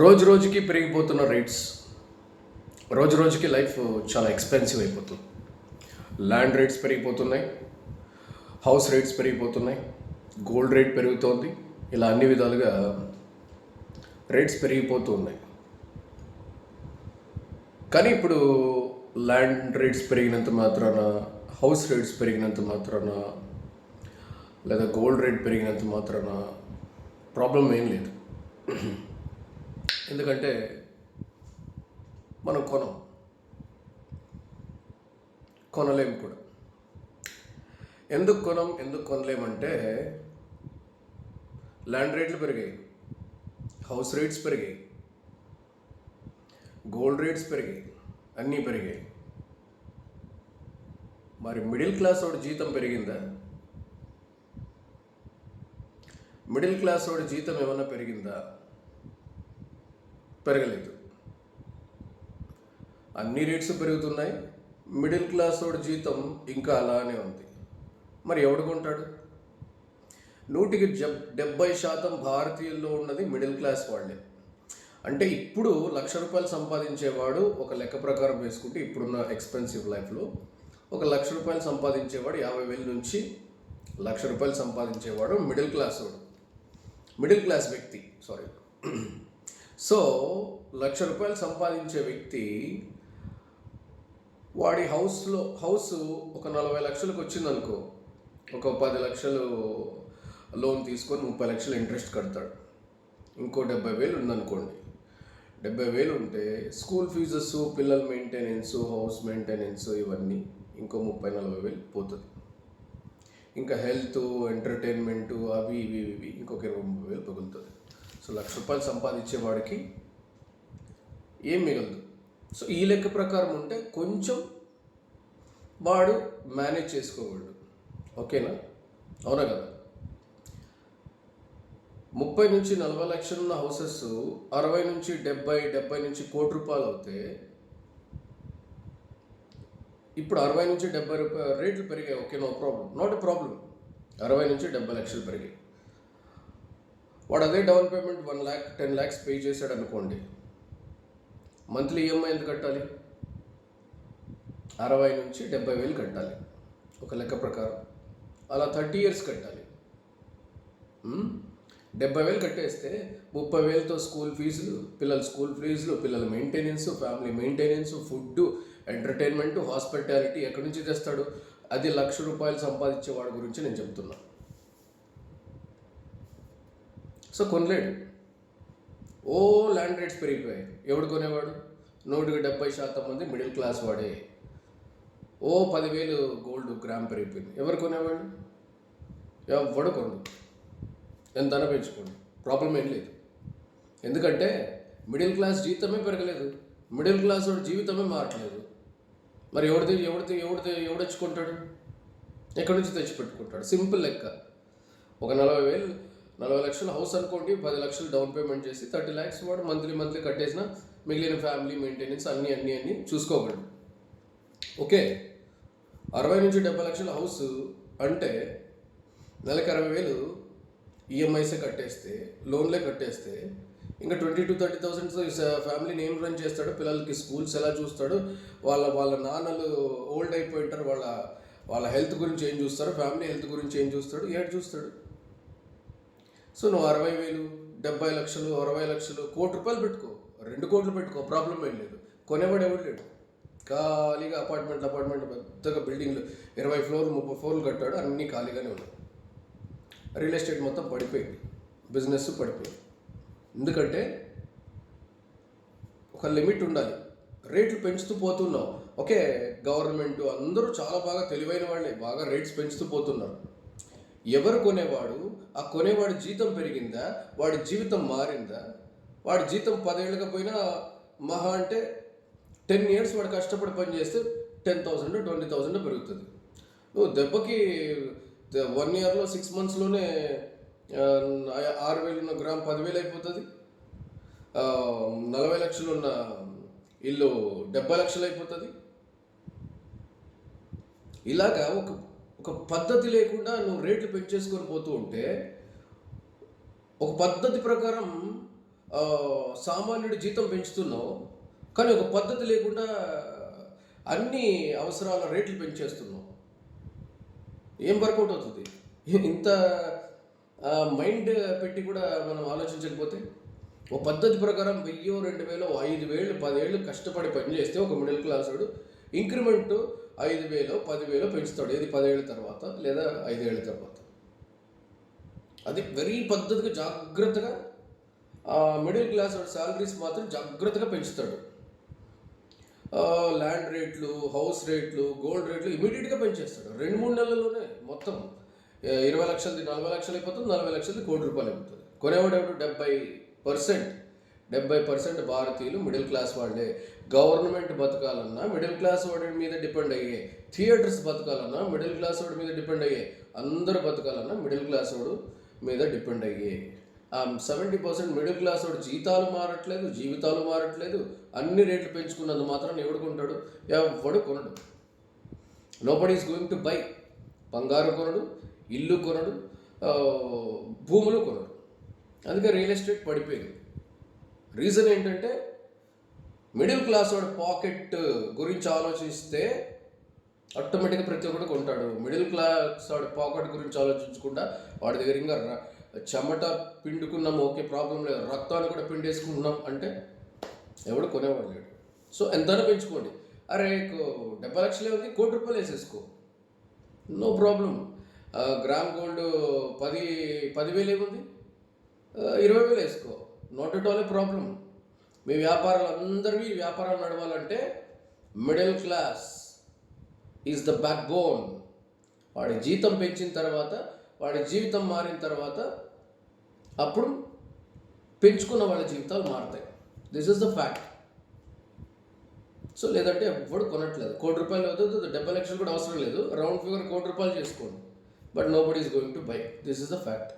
రోజు రోజుకి పెరిగిపోతున్న రేట్స్ రోజు రోజుకి లైఫ్ చాలా ఎక్స్పెన్సివ్ అయిపోతుంది. ల్యాండ్ రేట్స్ పెరిగిపోతున్నాయి. హౌస్ రేట్స్ పెరిగిపోతున్నాయి. గోల్డ్ రేట్ పెరుగుతోంది. ఇలా అన్ని విధాలుగా రేట్స్ పెరిగిపోతూ ఉన్నాయి కానీ ఇప్పుడు ల్యాండ్ రేట్స్ పెరిగినంత మాత్రాన హౌస్ రేట్స్ పెరిగినంత మాత్రాన లేదా గోల్డ్ రేట్ పెరిగినంత మాత్రాన ప్రాబ్లం ఏం లేదు. ఎందుకంటే మనం కొనం. కొనలేం కూడా. ఎందుకు కొనం ఎందుకు కొనలేమంటే ల్యాండ్ రేట్లు పెరిగాయి హౌస్ రేట్స్ పెరిగాయి గోల్డ్ రేట్స్ పెరిగాయి అన్నీ పెరిగాయి. మరి మిడిల్ క్లాస్ వాడి జీతం పెరిగిందా? మిడిల్ క్లాస్ వాడి జీతం ఏమన్నా పెరిగిందా? పెరగలేదు. అన్ని రేట్స్ పెరుగుతున్నాయి. మిడిల్ క్లాస్ వాడి జీతం ఇంకా అలానే ఉంది. మరి ఎవడు కొంటాడు? నూటికి జబ్ డెబ్బై శాతం భారతీయుల్లో ఉన్నది మిడిల్ క్లాస్ వాళ్ళే అంటే ఇప్పుడు లక్ష రూపాయలు సంపాదించేవాడు ఒక లెక్క ప్రకారం వేసుకుంటే ఇప్పుడున్న ఎక్స్పెన్సివ్ లైఫ్లో ఒక లక్ష రూపాయలు సంపాదించేవాడు యాభై వేల నుంచి లక్ష రూపాయలు సంపాదించేవాడు మిడిల్ క్లాస్ వాడు. మిడిల్ క్లాస్ వ్యక్తి సారీ. సో లక్ష రూపాయలు సంపాదించే వ్యక్తి వాడి హౌస్లో హౌస్ ఒక నలభై లక్షలకు వచ్చిందనుకో ఒక పది లక్షలు లోన్ తీసుకొని ముప్పై లక్షలు ఇంట్రెస్ట్ కడతాడు. ఇంకో డెబ్బై వేలు ఉందనుకోండి. డెబ్బై వేలు ఉంటే స్కూల్ ఫీజెస్ పిల్లల మెయింటెనెన్స్ హౌస్ మెయింటెనెన్స్ ఇవన్నీ ఇంకో ముప్పై నలభై వేలు పోతుంది. ఇంకా హెల్త్ ఎంటర్టైన్మెంట్ అవి ఇవి ఇవి ఇంకొక ఇరవై ముప్పై వేలు పగులుతుంది. సో లక్ష రూపాయలు సంపాదించే వాడికి ఏం మిగలదు. సో ఈ లెక్క ప్రకారం ఉంటే కొంచెం వాడు మేనేజ్ చేసుకోగలడు. ఓకేనా? అవునా కదా? ముప్పై నుంచి నలభై లక్షలు ఉన్న హౌసెస్ అరవై నుంచి డెబ్బై డెబ్బై నుంచి కోటి రూపాయలు అవుతే ఇప్పుడు అరవై నుంచి డెబ్బై రూపాయలు రేట్లు పెరిగాయి. Okay no problem not a problem అరవై నుంచి డెబ్బై లక్షలు పెరిగాయి. వాడు అదే down payment one lakh ten lakhs pay చేశాడు అనుకోండి మంత్లీ ఈఎంఐ ఎంత కట్టాలి? అరవై నుంచి డెబ్బై వేలు కట్టాలి ఒక లెక్క ప్రకారం. అలా థర్టీ ఇయర్స్ కట్టాలి. డెబ్బై వేలు కట్టేస్తే ముప్పై వేలతో స్కూల్ ఫీజులు పిల్లల స్కూల్ ఫీజులు పిల్లల maintenance family maintenance food entertainment hospitality ఎక్కడి నుంచి తెస్తాడు? అది లక్ష రూపాయలు సంపాదించే వాడి గురించి నేను చెప్తున్నాను సో కొనలేడు. ఓ ల్యాండ్ రేట్స్ పెరిగిపోయాయి. ఎవడు కొనేవాడు? నూటికి డెబ్బై శాతం మంది మిడిల్ క్లాస్ వాడే. ఓ పదివేలు గోల్డ్ గ్రామ్ పెరిగిపోయింది. ఎవరు కొనేవాడు ఎవడు కొనడు. ఎంత ధర పెంచుకోండి. ప్రాబ్లం ఏం లేదు. ఎందుకంటే మిడిల్ క్లాస్ జీతమే పెరగలేదు. మిడిల్ క్లాస్ వాడి జీవితమే మారట్లేదు. మరి ఎవడిది ఎవడిది ఎవడిది ఎవడొచ్చుకుంటాడు ఎక్కడి నుంచి తెచ్చి పెట్టుకుంటాడు సింపుల్ లెక్క. ఒక నలభై వేలు నలభై లక్షల హౌస్ అనుకోండి పది లక్షలు డౌన్ పేమెంట్ చేసి థర్టీ ల్యాక్స్ వాడు మంత్లీ మంత్లీ కట్టేసిన మిగిలిన ఫ్యామిలీ మెయింటెనెన్స్ అన్నీ అన్నీ అన్నీ చూసుకోగలడు. ఓకే? అరవై నుంచి డెబ్బై లక్షల హౌస్ అంటే నెలకు అరవై వేలు ఈఎంఐసే కట్టేస్తే లోన్లే కట్టేస్తే ఇంకా ట్వంటీ టు థర్టీ థౌసండ్ ఫ్యామిలీని ఏం రన్ చేస్తాడు పిల్లలకి స్కూల్స్ ఎలా చూస్తాడు వాళ్ళ వాళ్ళ నాన్నలు ఓల్డ్ అయిపోయి ఉంటారు వాళ్ళ వాళ్ళ హెల్త్ గురించి ఏం చూస్తారు ఫ్యామిలీ హెల్త్ గురించి ఏం చూస్తాడు ఏడు చూస్తాడు. సో నువ్వు అరవై వేలు డెబ్బై లక్షలు అరవై లక్షలు కోటి రూపాయలు పెట్టుకో. రెండు కోట్లు పెట్టుకో ప్రాబ్లం ఏం లేదు. కొనేవాడు ఎవడు లేడు. ఖాళీగా అపార్ట్మెంట్ అపార్ట్మెంట్ పెద్దగా బిల్డింగ్లు ఇరవై ఫ్లోర్లు ముప్పై ఫ్లోర్లు కట్టాడు అన్నీ ఖాళీగానే ఉన్నాయి. రియల్ ఎస్టేట్ మొత్తం పడిపోయింది. బిజినెస్ పడిపోయింది. ఎందుకంటే ఒక లిమిట్ ఉండాలి. రేట్లు పెంచుతూ పోతున్నాం. ఓకే గవర్నమెంట్ అందరూ చాలా బాగా తెలివైన వాళ్ళే. బాగా రేట్స్ పెంచుతూ పోతున్నారు. ఎవరు కొనేవాడు? ఆ కొనేవాడి జీతం పెరిగిందా? వాడి జీవితం మారిందా? వాడి జీతం పదేళ్ళకి పోయినా మహా అంటే టెన్ ఇయర్స్ వాడు కష్టపడి పని చేస్తే టెన్ థౌసండ్ ట్వంటీ థౌసండ్ పెరుగుతుంది. నువ్వు దెబ్బకి వన్ ఇయర్లో సిక్స్ మంత్స్లోనే ఆరు వేలు ఉన్న గ్రామ్ పదివేలు అయిపోతుంది. నలభై లక్షలు ఉన్న ఇల్లు డెబ్బై లక్షలు అయిపోతుంది. ఇలాగా ఒక ఒక పద్ధతి లేకుండా నువ్వు రేట్లు పెంచేసుకొని పోతూ ఉంటే ఒక పద్ధతి ప్రకారం సామాన్యుడు సామాన్యుడి జీతం పెంచుతున్నావు కానీ ఒక పద్ధతి లేకుండా అన్ని అవసరాల రేట్లు పెంచేస్తున్నావు. ఏం వర్కౌట్ అవుతుంది? ఇంత మైండ్ పెట్టి కూడా మనం ఆలోచించకపోతే ఒక పద్ధతి ప్రకారం వెయ్యో రెండు వేలు ఐదు వేలు పదేళ్ళు కష్టపడి పనిచేస్తే ఒక మిడిల్ క్లాస్ వాడు ఇంక్రిమెంట్ ఐదు వేలు పదివేలు పెంచుతాడు. ఏది పదేళ్ళ తర్వాత లేదా ఐదేళ్ళ తర్వాత? అది వెరీ పద్ధతిగా జాగ్రత్తగా మిడిల్ క్లాస్ వాడి శాలరీస్ మాత్రం జాగ్రత్తగా పెంచుతాడు. ల్యాండ్ రేట్లు హౌస్ రేట్లు గోల్డ్ రేట్లు ఇమీడియట్గా పెంచేస్తాడు. రెండు మూడు నెలల్లోనే మొత్తం ఇరవై లక్షలది నలభై లక్షలు అయిపోతుంది నలభై లక్షలది కోటి రూపాయలు అయిపోతుంది. కొనేవాడు డెబ్బై పర్సెంట్. డెబ్బై పర్సెంట్ భారతీయులు మిడిల్ క్లాస్ వాళ్ళే. గవర్నమెంట్ బతకాలన్నా మిడిల్ క్లాస్ వాడి మీద డిపెండ్ అయ్యే. థియేటర్స్ బతకాలన్నా మిడిల్ క్లాస్ వాడి మీద డిపెండ్ అయ్యే. అందరు బతకాలన్నా మిడిల్ క్లాస్ వాడు మీద డిపెండ్ అయ్యే. సెవెంటీ పర్సెంట్ మిడిల్ క్లాస్ వాడు జీతాలు మారట్లేదు జీవితాలు మారట్లేదు. అన్ని రేట్లు పెంచుకున్నందు మాత్రం ఎవడు కొంటాడు? ఎవడు కొనడు. Nobody is going to buy బంగారు కొనడు ఇల్లు కొనడు భూములు కొనడు. అందుకే రియల్ ఎస్టేట్ పడిపోయింది. రీజన్ ఏంటంటే మిడిల్ క్లాస్ వాడు పాకెట్ గురించి ఆలోచిస్తే ఆటోమేటిక్గా ప్రతి ఒక్కడు కొంటాడు. మిడిల్ క్లాస్ వాడి పాకెట్ గురించి ఆలోచించకుండా వాడి దగ్గర ఇంకా ర- చెమట పిండుకున్నాం ఓకే ప్రాబ్లం లేదు. రక్తాన్ని కూడా పిండేసుకున్నాం అంటే ఎవడు కొనేవాడు లేడు. సో ఎంతైనా పెంచుకోండి. అరే డెబ్బై లక్షలే ఉంది కోటి రూపాయలు వేసేసుకో. No problem. గ్రామ్ గోల్డ్ పది పదివేలు ఏముంది? ఇరవై వేలు వేసుకో. Not at all a problem మీ వ్యాపారాలు అందరివి వ్యాపారాలు నడవాలంటే middle class is the backbone వాడి జీతం పెంచిన తర్వాత వాడి జీవితం మారిన తర్వాత అప్పుడు పెంచుకున్న వాళ్ళ జీవితాలు మారుతాయి. This is the fact so లేదంటే ఎవ్వడు కొనట్లేదు. కోటి రూపాయలు వద్దు డెబ్బై లక్షలు కూడా అవసరం లేదు. రౌండ్ ఫిగర్ కోటి రూపాయలు చేసుకోండి. But nobody is going to buy this is the fact